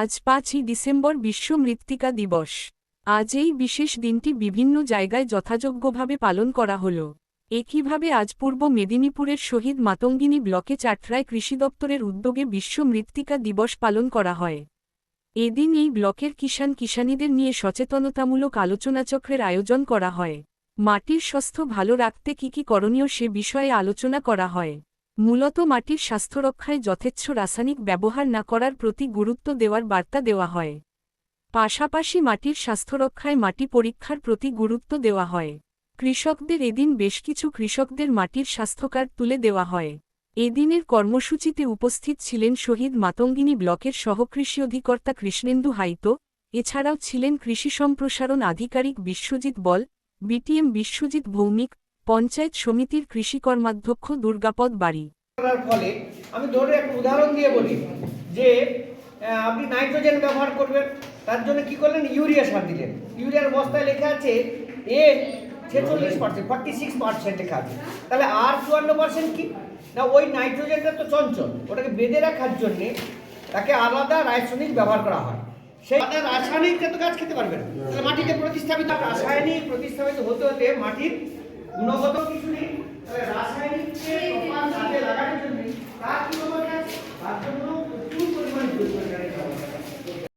আজ পাঁচই ডিসেম্বর বিশ্ব মৃত্তিকা দিবস। আজ এই বিশেষ দিনটি বিভিন্ন জায়গায় যথাযোগ্যভাবে পালন করা হল। একইভাবে আজ পূর্ব মেদিনীপুরের শহীদ মাতঙ্গিনী ব্লকে চাটরায় কৃষি দপ্তরের উদ্যোগে বিশ্ব মৃত্তিকা দিবস পালন করা হয়। এদিন এই ব্লকের কিষাণ কিষাণীদের নিয়ে সচেতনতামূলক আলোচনাচক্রের আয়োজন করা হয়। মাটির স্বাস্থ্য ভালো রাখতে কি কি করণীয় সে বিষয়ে আলোচনা করা হয়। মূলত মাটির স্বাস্থ্য রক্ষায় যথেচ্ছ রাসায়নিক ব্যবহার না করার প্রতি গুরুত্ব দেওয়ার বার্তা দেওয়া হয়। পাশাপাশি মাটির স্বাস্থ্য রক্ষায় মাটি পরীক্ষার প্রতি গুরুত্ব দেওয়া হয়। কৃষকদের এদিন বেশ কিছু কৃষকদের মাটির স্বাস্থ্য কার্ড তুলে দেওয়া হয়। এদিনের কর্মসূচিতে উপস্থিত ছিলেন শহীদ মাতঙ্গিনী ব্লকের সহকৃষি অধিকর্তা কৃষ্ণেন্দু হাইতো, এছাড়াও ছিলেন কৃষি সম্প্রসারণ আধিকারিক বিশ্বজিৎ বল, বিটিএম বিশ্বজিৎ ভৌমিক পঞ্চায়েত সমিতির কৃষি কর্মাধ্যক্ষ দুর্গাপদ বাড়ি। করার ফলে আমি ধরে একটা উদাহরণ দিয়ে বলি যে আপনি নাইট্রোজেন ব্যবহার করবেন, তার জন্য কি করলেন? ইউরিয়া সার দিলেন। ইউরিয়ার বস্তায় লেখা আছে, এ ছেচল্লিশ পার্সেন্ট ফর্টি সিক্স পার্সেন্ট লেখা আছে। তাহলে আর চুয়ান্ন পার্সেন্ট কি? না, ওই নাইট্রোজেনটা তো চঞ্চল, ওটাকে বেঁধে রাখার জন্যে তাকে আলাদা রাসায়নিক ব্যবহার করা হয়। সেই রাসায়নিক তো গাছ খেতে পারবে না। তাহলে মাটিতে প্রতিস্থাপিত, রাসায়নিক প্রতিস্থাপিত হতে হতে মাটির গুণগত কিছু নেই